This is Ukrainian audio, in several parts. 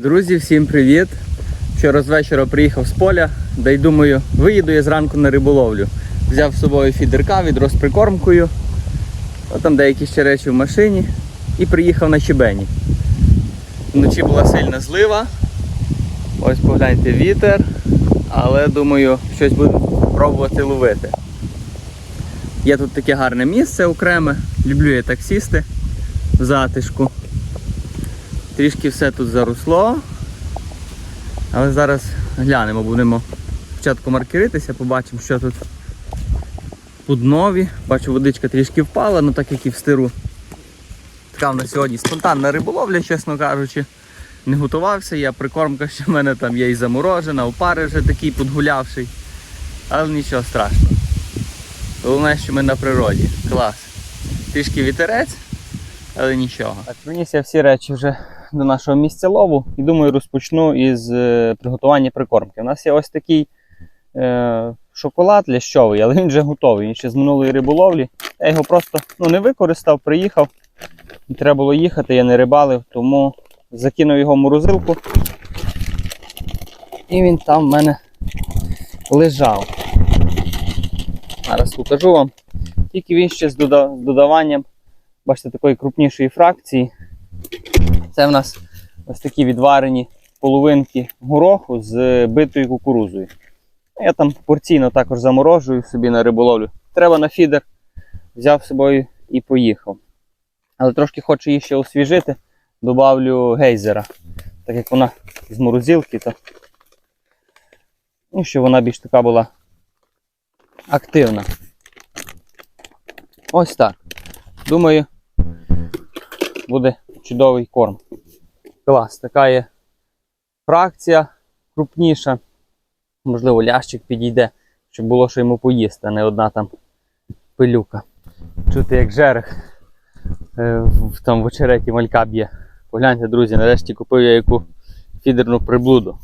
Друзі, всім привіт! Вчора з вечора приїхав з поля, да й думаю, виїду я зранку на риболовлю. Взяв з собою фідерка, відро з прикормкою, а там деякі ще речі в машині і приїхав на щебені. Вночі була сильна злива. Ось погляньте вітер, але думаю, щось буду пробувати ловити. Є тут таке гарне місце окреме, люблю я так сісти в затишку. Трішки все тут заросло. Але зараз глянемо, будемо спочатку маркеритися, побачимо, що тут по днові. Бачу, водичка трішки впала, ну так як і в стиру. Така в нас сьогодні спонтанна риболовля, чесно кажучи. Не готувався, я прикормка, що в мене там є і заморожена, опари вже такий підгулявший. Але нічого страшного. Головне, що ми на природі. Клас. Трішки вітерець, але нічого. Так, приніс всі речі вже до нашого місця лову і думаю, розпочну із е, приготування прикормки. У нас є ось такий е, шоколад лящовий, але він вже готовий. Він ще з минулої риболовлі. Я його просто ну, не використав, приїхав. І треба було їхати, я не рибалив, тому закинув його в морозилку. І він там в мене лежав. Зараз покажу вам. Тільки він ще з додаванням, бачите, такої крупнішої фракції. Це в нас ось такі відварені половинки гороху з битою кукурузою. Я там порційно також заморожую собі на риболовлю. Треба на фідер, взяв з собою і поїхав. Але трошки хочу її ще освіжити, добавлю гейзера. Так як вона з морозилки, то ну, щоб вона більш така була активна. Ось так. Думаю, буде чудовий корм. Клас, така є фракція крупніша. Можливо, лящик підійде, щоб було що йому поїсти, а не одна там пилюка. Чути, як жерех е, там в очереті малька б'є. Погляньте, друзі, нарешті купив я яку фідерну приблуду.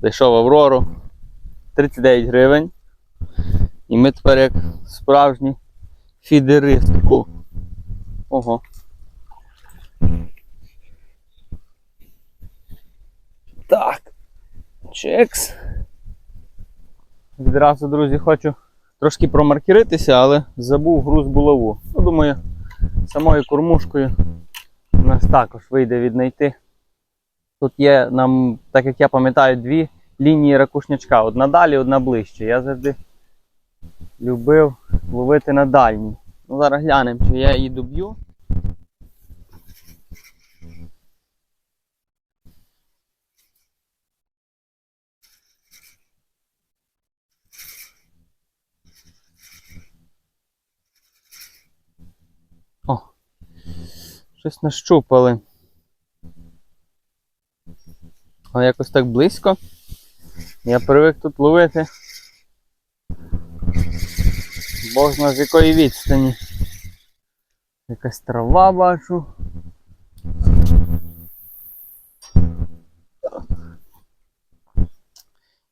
Зайшов в Аврору 39 гривень. І ми тепер як справжні фідеристи. О! Ого. Так. Чекс. Відразу, друзі, хочу трошки промаркеритися, але забув груз булаву. Ну, думаю, самою кормушкою у нас також вийде віднайти. Тут є нам, так як я пам'ятаю, дві лінії ракушнячка. Одна далі, одна ближче. Я завжди любив ловити на дальній. Ну, зараз глянемо, чи я її доб'ю. Щось нащупали. Але якось так близько. Я привик тут ловити. Бог з якої відстані. Якась трава бачу.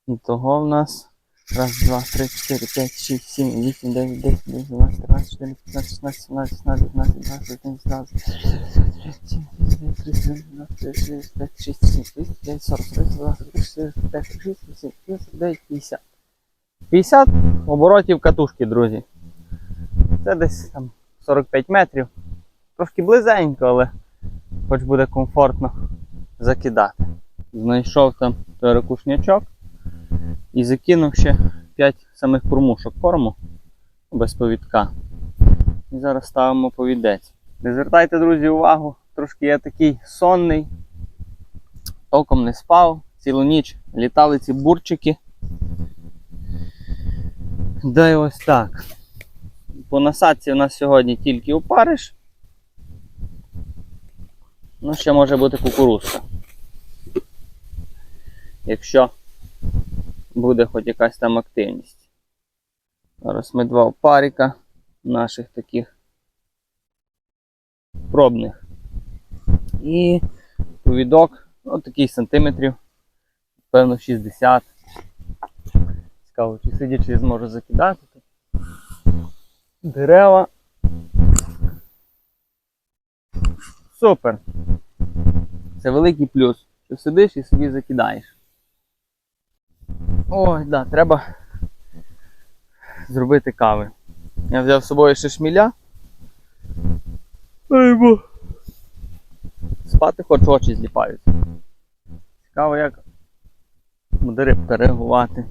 І того в нас. Раз, два, три, чотири, п'ять, шість, сім, вісім, дев'ять, десять, десять, дванадцять, тринадцять, чотирнадцять, п'ятнадцять, шістнадцять, сімнадцять, шістнадцять, дев'ятнадцять, двадцять, один, тридцять, двадцять, п'ять, шість, сім, тридцять, дев'ять, сорок, тридцять, два, сорок, чотири, п'ять, шість, вісім, тридцять, дев'ять, п'ятдесят. 50 оборотів катушки, друзі. Це десь там 45 метрів. Трошки близенько, але хоч буде комфортно закидати. Знайшов там ракушнячок і закинув ще 5 самих кормушок корму без повідка. І зараз ставимо повідець. Не звертайте, друзі, увагу, трошки я такий сонний, толком не спав, цілу ніч літали ці бурчики. Да і ось так. По насадці у нас сьогодні тільки опариш. Ну, ще може бути кукурузка. Якщо буде хоч якась там активність. Зараз ми два опарика наших таких пробних. І повідок, ну такий сантиметрів, певно 60. Цікаво, чи сидячи зможу закидати. Дерева. Супер. Це великий плюс. що сидиш і собі закидаєш. Ой, да, треба зробити кави. Я взяв з собою ще шміля. Ай, бо. Спати хоч очі зліпаються. Цікаво, як буде рибка реагувати.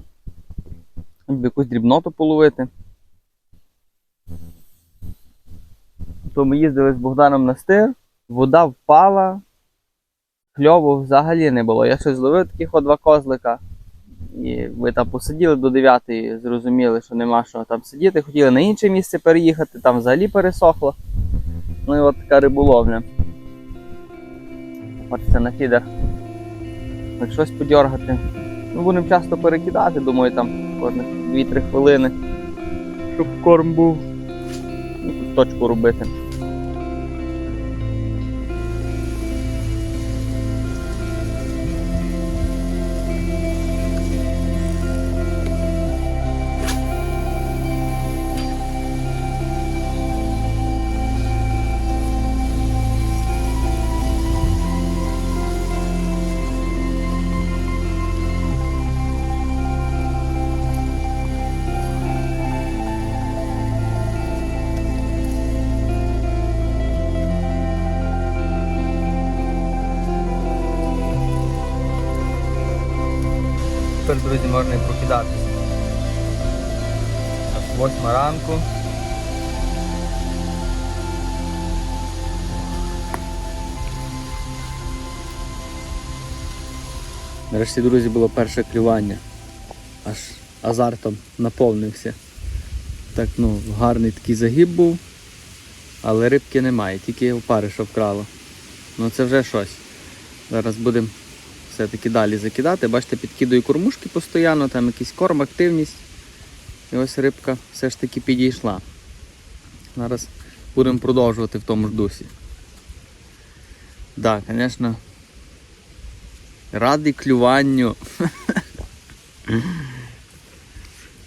Якусь дрібноту половити. То ми їздили з Богданом на стир, вода впала, кльову взагалі не було. Я щось зловив таких два козлика. І ми там посиділи до 9 зрозуміли, що нема що там сидіти. Хотіли на інше місце переїхати, там взагалі пересохло. Ну і от така риболовля. Хочеться на фідер. Хоч щось подьоргати. Ну, будемо часто перекидати, думаю, там кожних 2-3 хвилини. Щоб корм був. І точку робити. Тепер, друзі, можна і прокидатися. Восьма ранку. Нарешті, друзі, було перше клювання. Аж азартом наповнився. Так, ну, гарний такий загиб був, але рибки немає, тільки опариша вкрало. Ну це вже щось. Зараз будемо все-таки далі закидати. Бачите, підкидаю кормушки постійно, там якийсь корм, активність. І ось рибка все ж таки підійшла. Зараз будемо продовжувати в тому ж дусі. Так, звісно, радий клюванню.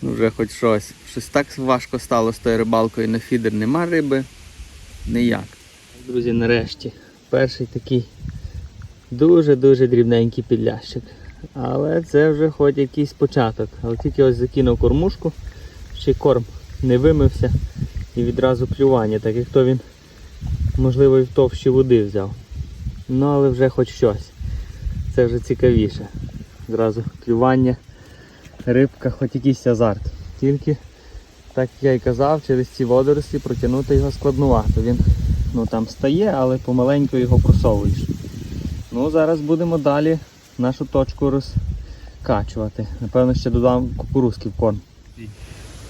ну вже хоч щось. Щось так важко стало з тою рибалкою на фідер. Нема риби. Ніяк. Друзі, нарешті. Перший такий Дуже-дуже дрібненький підлящик. Але це вже хоч якийсь початок. Але тільки ось закинув кормушку, ще й корм не вимився і відразу клювання, так як то він, можливо, і в товщі води взяв. Ну, але вже хоч щось. Це вже цікавіше. Зразу клювання, рибка, хоч якийсь азарт. Тільки, так як я й казав, через ці водорості протягнути його складнувато. Він ну, там стає, але помаленьку його просовуєш. Ну, зараз будемо далі нашу точку розкачувати. Напевно, ще додам кукурузки в корм.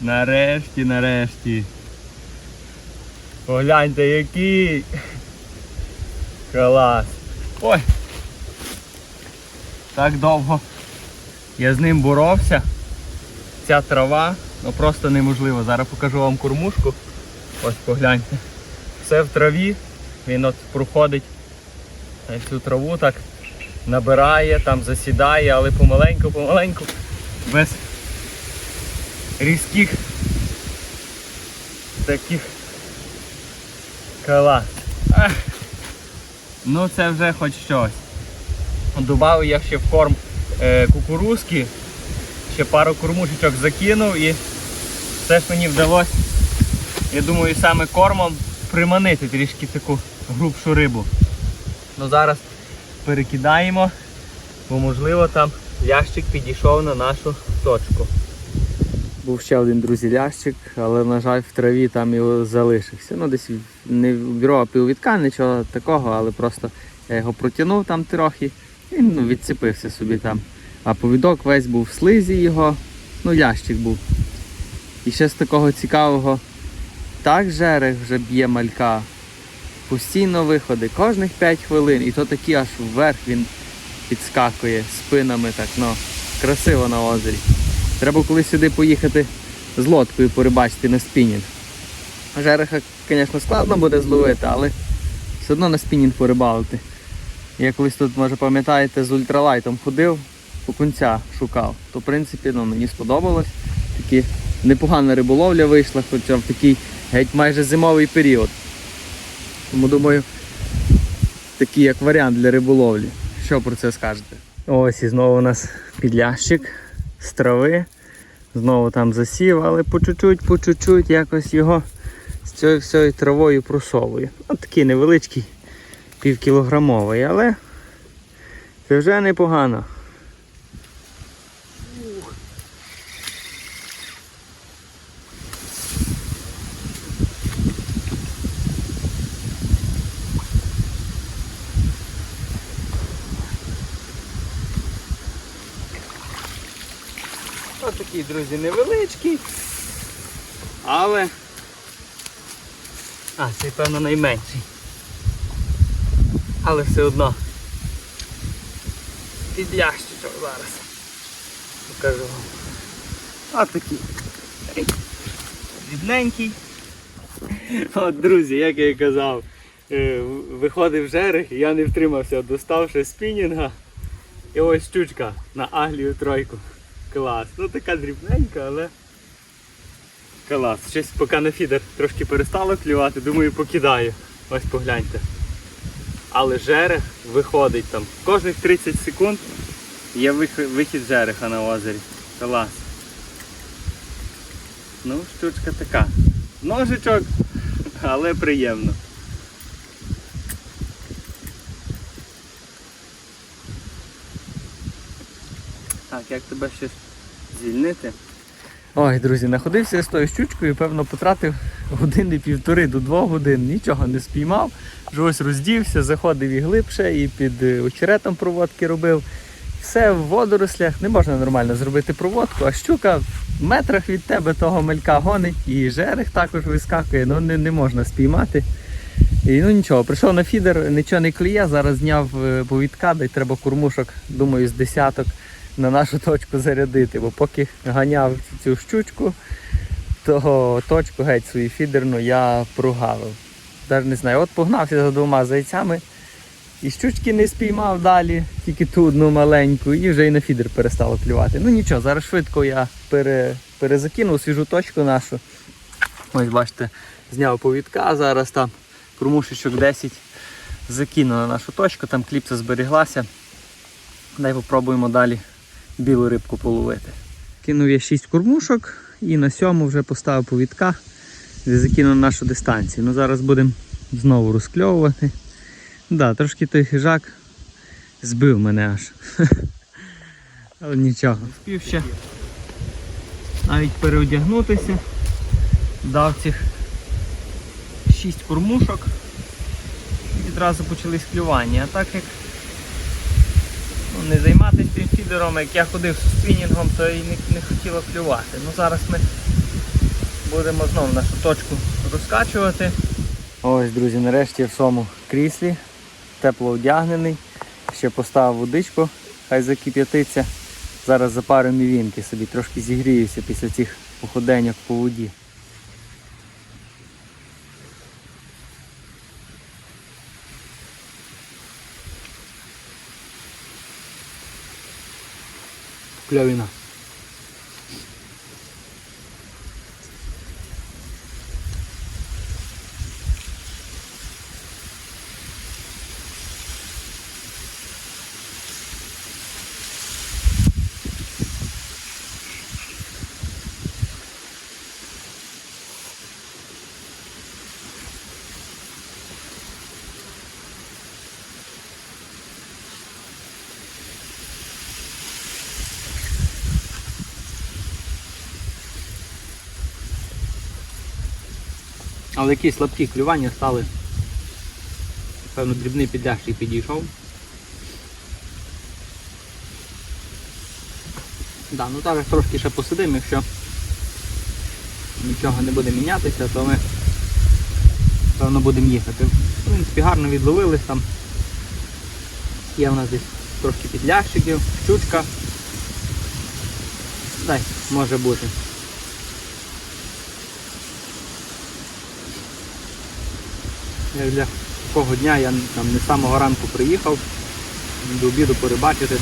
Нарешті, нарешті. Погляньте, який. Клас. Ой. Так довго я з ним боровся. Ця трава, ну просто неможливо. Зараз покажу вам кормушку. Ось погляньте. Все в траві. Він от проходить цю траву так набирає, там засідає, але помаленьку-помаленьку, без різких таких кала. Ну це вже хоч щось. Добавив я ще в корм е, кукурузки, ще пару кормушечок закинув і все ж мені вдалося, я думаю, саме кормом приманити трішки таку грубшу рибу. Ну зараз перекидаємо, бо можливо там лящик підійшов на нашу точку. Був ще один друзі лящик, але на жаль в траві там його залишився. Ну десь не вбірова піввідка, нічого такого, але просто я його протягнув там трохи і ну, відцепився собі там. А повідок весь був в слизі його, ну лящик був. І ще з такого цікавого, так жерех вже б'є малька, постійно виходи, кожних 5 хвилин, і то такі аж вверх він підскакує спинами так, ну, красиво на озері. Треба колись сюди поїхати з лодкою порибачити на спінінг. Жереха, звісно, складно буде зловити, але все одно на спінінг порибалити. Я колись тут, може пам'ятаєте, з ультралайтом ходив, окунця шукав. То в принципі ну, мені сподобалось. Такі непогана риболовля вийшла, хоча в такий геть майже зимовий період. Тому думаю, такий як варіант для риболовлі. що про це скажете? Ось і знову у нас підлящик з трави. Знову там засів, але по чуть-чуть, по чуть-чуть якось його з цією всією травою просовую. От такий невеличкий, півкілограмовий, але це вже непогано. Ось такий, друзі, невеличкий. Але. А, цей, певно, найменший. Але все одно. Підлящичок зараз. Покажу вам. Ось такий. Ей, От, друзі, як я і казав, е, виходив жерег, і я не втримався, достав ще спінінга. І ось щучка на Аглію тройку. Клас. Ну така дрібненька, але клас. Щось поки на фідер трошки перестало клювати, думаю, покидаю. Ось погляньте. Але жерех виходить там. Кожних 30 секунд є вихід жереха на озері. Клас. Ну, штучка така. Ножичок, але приємно. Так, як тебе ще звільнити? Ой, друзі, знаходився з тою щучкою, певно, потратив години півтори до двох годин, нічого не спіймав. Вже ось роздівся, заходив і глибше, і під е, очеретом проводки робив. Все в водорослях, не можна нормально зробити проводку, а щука в метрах від тебе того мелька гонить, і жерех також вискакує, ну не, не можна спіймати. І ну нічого, прийшов на фідер, нічого не клює, зараз зняв е, повідка, дай треба кормушок, думаю, з десяток на нашу точку зарядити, бо поки ганяв цю щучку, то точку геть свою фідерну я прогавив. Навіть не знаю, от погнався за двома зайцями. І щучки не спіймав далі, тільки ту одну маленьку, і вже і на фідер перестало клювати. Ну нічого, зараз швидко я пере, перезакинув свіжу точку нашу. Ось бачите, зняв повідка, зараз там кормушечок 10 закинув на нашу точку, там кліпса зберіглася. Дай попробуємо далі білу рибку половити. Кинув я 6 кормушок і на сьому вже поставив повідка, де закинув нашу дистанцію. Ну зараз будемо знову розкльовувати. Да, трошки той хижак збив мене аж. Але нічого. Спів ще навіть переодягнутися. Дав цих 6 кормушок і відразу почались клювання. А так як ну, не займатися тимфідером, як я ходив з спінінгом, то і не, не хотіло клювати. Ну зараз ми будемо знову нашу точку розкачувати. Ось, друзі, нарешті в своєму кріслі, тепло одягнений. Ще поставив водичку, хай закип'ятиться. Зараз запарю мівінки собі, трошки зігріюся після цих походеньок по воді. Клявіна. Але якісь слабкі клювання стали. Певно, дрібний підлящик підійшов. Да, ну зараз трошки ще посидимо, якщо нічого не буде мінятися, то ми певно будемо їхати. В принципі, гарно відловились там. Є в нас десь трошки підлящиків, щучка. Дай, може бути. Для такого дня я там не з самого ранку приїхав, до обіду порибачити.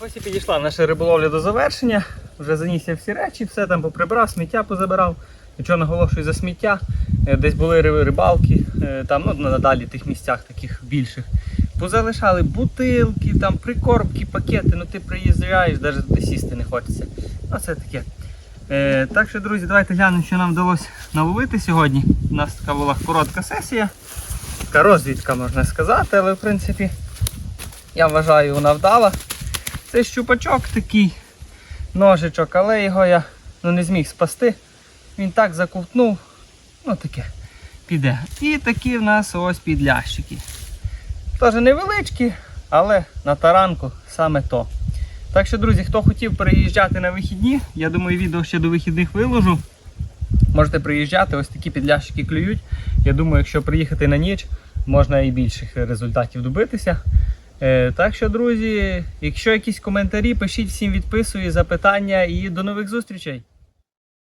Ось і підійшла наша риболовля до завершення. Вже заніс я всі речі, все там поприбрав, сміття позабирав. Нічого наголошую за сміття. Е, Десь були ри- рибалки, е, там, ну, надалі тих місцях таких більших. Позалишали бутилки, там прикормки, пакети. Ну ти приїжджаєш, навіть туди сісти не хочеться. Ну це таке. Е, так що, друзі, давайте глянемо, що нам вдалося наловити сьогодні. У нас така була коротка сесія. Така розвідка, можна сказати, але в принципі я вважаю, вона вдала. Це щупачок такий ножичок, але його я ну, не зміг спасти. Він так заковтнув. Ну таке піде. І такі в нас ось підлящики. Теж невеличкі, але на таранку саме то. Так що, друзі, хто хотів переїжджати на вихідні, я думаю, відео ще до вихідних виложу. Можете приїжджати, ось такі підлящики клюють. Я думаю, якщо приїхати на ніч, можна і більших результатів добитися. Е, так що, друзі, якщо якісь коментарі, пишіть всім відписую, запитання і до нових зустрічей.